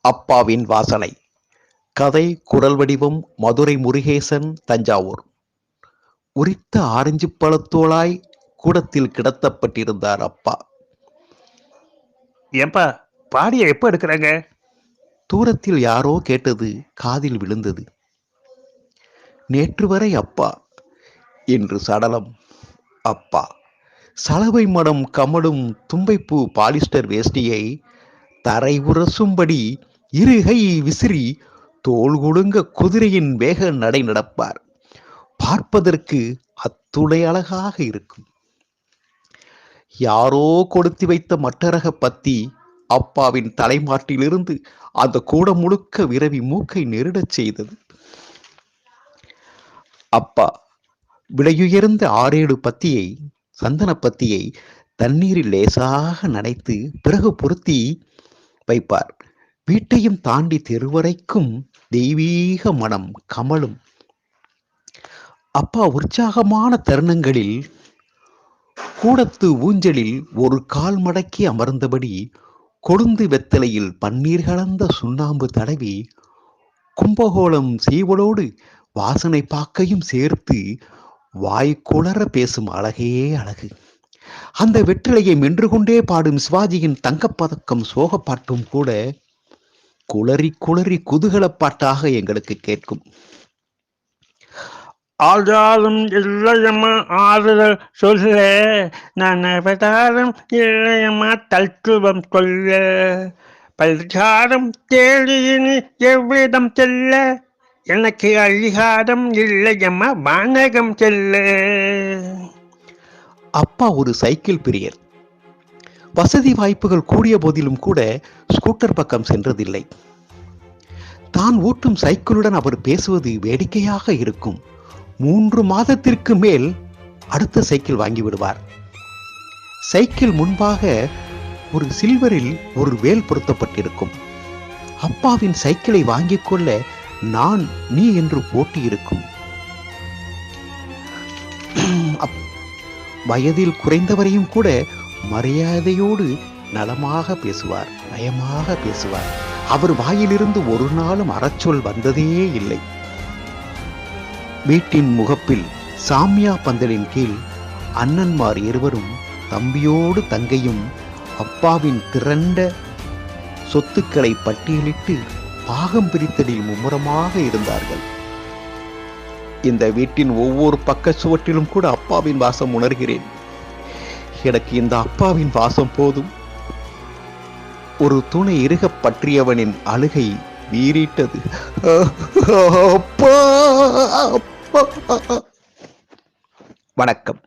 அப்பாவின் வாசனை. கதை குரல் வடிவம் மதுரை முருகேசன் தஞ்சாவூர். உரித்த ஆரஞ்சு பழத்தோளாய் கூடத்தில் கிடத்தப்பட்டிருந்தார் அப்பா. ஏன்பா பாடிய எப்போ எடுக்கிறாங்க? தூரத்தில் யாரோ கேட்டது காதில் விழுந்தது. நேற்று வரை அப்பா என்று சடலம். அப்பா சலவை மடம் கமலும் தும்பைப்பூ பாலிஸ்டர் வேஷ்டியை தரை உரசும்படி இருகை விசிறி தோல் குலுங்க குதிரையின் வேக நடை நடப்பார். பார்ப்பதற்கு அத்துணை அழகாக இருக்கும். யாரோ கொடுத்து வைத்த மட்டரக பத்தி அப்பாவின் தலைமாட்டிலிருந்து அந்த கூடம் முழுக்க விரவி மூக்கை நெருடச் செய்தது. அப்பா விலையுயர்ந்த ஆறேழு பத்தியை சந்தன பத்தியை தண்ணீரில் லேசாக நனைத்து பிறகு பொருத்தி வைப்பார். வீட்டையும் தாண்டி தெருவரைக்கும் தெய்வீக மனம் கமலும் அப்பா உற்சாகமான தருணங்களில் கூடத்து ஊஞ்சலில் ஒரு கால் மடக்கி அமர்ந்தபடி கொழுந்து வெத்தலையில் பன்னீர் கலந்த சுண்ணாம்பு தடவி கும்பகோணம் சீவலோடு வாசனை பாக்கையும் சேர்த்து வாய்க்குளற பேசும் அழகே அழகு. அந்த வெற்றிலையை மென்று கொண்டே பாடும் சிவாஜியின் தங்கப்பதக்கம் சோகப்பாட்டும் கூட குளறி குளறி குதூகலப்பாட்டாக எங்களுக்கு கேட்கும். ஆதாரம் இல்லையம்மா ஆறுதல் சொல்ல நான் அவதாரம் இல்லையம்மா தத்துவம் கொல்ல பல்சாரம் தேடியினி எவ்விடம் செல்ல எனக்கு அதிகாரம் இல்லையம்மா வானகம் செல்ல. அப்பா ஒரு சைக்கிள் பிரியர். வசதி வாய்ப்புகள் கூடிய போதிலும் கூட ஸ்கூட்டர் பக்கம் சென்றதில்லை. தான் ஓட்டும் சைக்கிளுடன் அவர் பேசுவது வேடிக்கையாக இருக்கும். மூன்று மாதத்திற்கு மேல் அடுத்த சைக்கிள் வாங்கி விடுவார். சைக்கிள் முன்பாக ஒரு சில்வரில் ஒரு வேல் பொருத்தப்பட்டிருக்கும். அப்பாவின் சைக்கிளை வாங்கிக் கொள்ள நான் நீ என்று போட்டி இருக்கும் வயதில் குறைந்தவரையும் கூட மரியாதையோடு நலமாக பேசுவார் நயமாக பேசுவார். அவர் வாயிலிருந்து ஒரு நாளும் அறச்சொல் வந்ததே இல்லை. வீட்டின் முகப்பில் சாமியா பந்தலின் கீழ் அண்ணன்மார் இருவரும் தம்பியோடு தங்கையும் அப்பாவின் திரண்ட சொத்துக்களை பட்டியலிட்டு பாகம் பிரித்தலில் மும்முரமாக இருந்தார்கள். இந்த வீட்டின் ஒவ்வொரு பக்க சுவற்றிலும் கூட அப்பாவின் வாசம் உணர்கிறேன். எனக்கு இந்த அப்பாவின் வாசம் போதும். ஒரு துணை இறுகப் பற்றியவனின் அழுகை வீறிட்டது. அப்பா அப்பா. வணக்கம்.